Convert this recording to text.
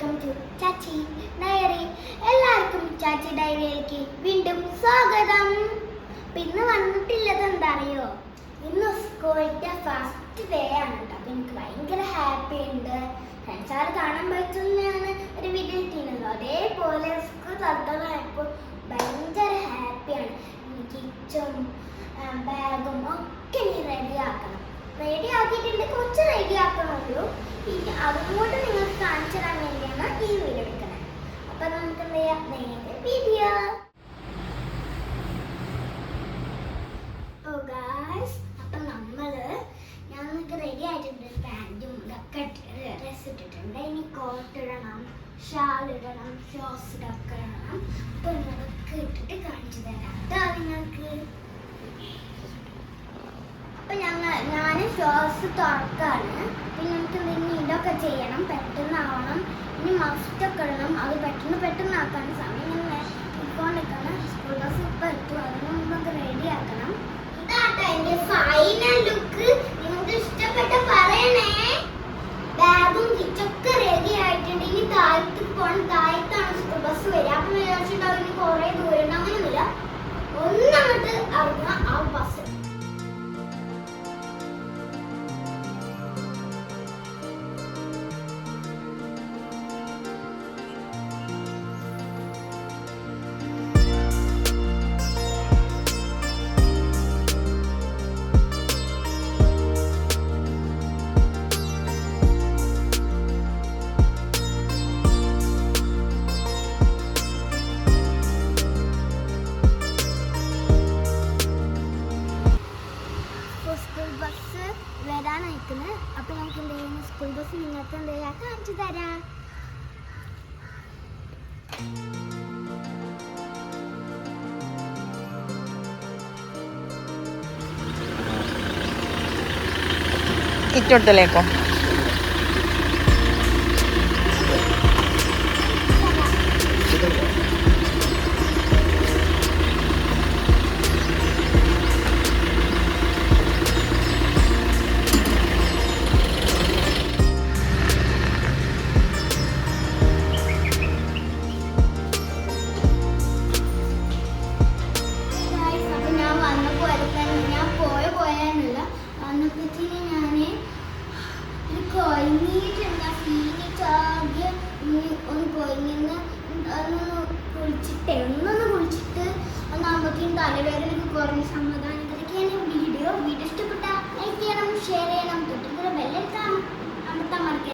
Welcome to ചാച്ചി diary എല്ലാവർക്കും ചാച്ചി ഡയറിയിലേക്ക് വീണ്ടും സ്വാഗതം. ഇന്ന് വന്നിട്ടില്ലത് എന്താ അറിയോ ഇന്ന് സ്കൂളിന്റെ ഫസ്റ്റ് ഡേ ആണ് കേട്ടോ അപ്പം എനിക്ക് ഭയങ്കര ഹാപ്പി ഉണ്ട്. ഫ്രണ്ട്സാർ കാണാൻ പറ്റുന്നതാണ് ഒരു വീഡിയോ ചെയ്യുന്നത് അതേപോലെ സ്കൂൾ തുറന്നപ്പോൾ ഭയങ്കര ഹാപ്പിയാണ് കിച്ചും ബാഗും ഒക്കെ ഇനി റെഡി ആക്കണം. റെഡി ആക്കിയിട്ടുണ്ട്. കുറച്ച് റെഡി ആക്കണമല്ലോ പിന്നെ അതും കൂടെ നിങ്ങൾക്ക് കാണിച്ചു തരാൻ വേണ്ടിയാണ് ഈ വീഡിയോ എടുക്കുന്നത് അപ്പൊ നമുക്ക് the video. Oh നമ്മൾ അപ്പൊ നമ്മൾ ഞങ്ങൾക്ക് റെഡി ആയിട്ടുണ്ട് പാന്റും ഇതൊക്കെ ഡ്രസ് ഇട്ടിട്ടുണ്ട്. ഇനി കോട്ട് ഇടണം ഷാൾ ഇടണം ഷോസ് ഇതൊക്കെ ഇടണം. അപ്പം നമുക്ക് ഇട്ടിട്ട് കാണിച്ചു തരാം. കേട്ടോ നിങ്ങൾക്ക്. അപ്പം ഞങ്ങൾ ഞാൻ ഷോസ് തുറക്കാണ്. നമുക്ക് ഇനി ഇതൊക്കെ ചെയ്യണം പെട്ടെന്നാവണം. ഇനി മസ്റ്റ് പെട്ടെന്ന് പെട്ടെന്ന് ആക്കാൻ സമയം ഇങ്ങനെ ഇപ്പോണ്ടിരിക്കണം സ്കൂൾ ബസ് ഇപ്പൊ എത്തും. അതിന് മുമ്പ് റെഡി ആക്കണം. ഇതാട്ടോ ഫൈനൽ ലുക്ക് നിങ്ങൾക്ക് ഇഷ്ടപ്പെട്ട പറയണേ. ബാഗും കിറ്റൊക്കെ റെഡി ആയിട്ടുണ്ട്. ഇനി താഴത്ത് പോകണം താഴത്താണ് വരാൻ അപ്പോൾ നമുക്ക് എന്ത് ചെയ്യുന്നു സ്കൂൾ ബസ് നിങ്ങൾക്ക് എന്ത് ചെയ്യാം കാണിച്ചു തരാം. ഇറ്റൊട്ടലേക്കോ വന്നപ്പോഴത്തേന് ഞാൻ ഒരു കൊയങ്ങിയിട്ടുണ്ട്. ഫീനിച്ചാകെ ഒന്ന് കൊയങ്ങിന്ന്. ഒന്നൊന്ന് കുളിച്ചിട്ടേ ഒന്നൊന്ന് കുളിച്ചിട്ട് ഒന്നാകുമ്പോഴത്തേക്കും തലവേദനയ്ക്ക് കുറഞ്ഞ സമാധാനം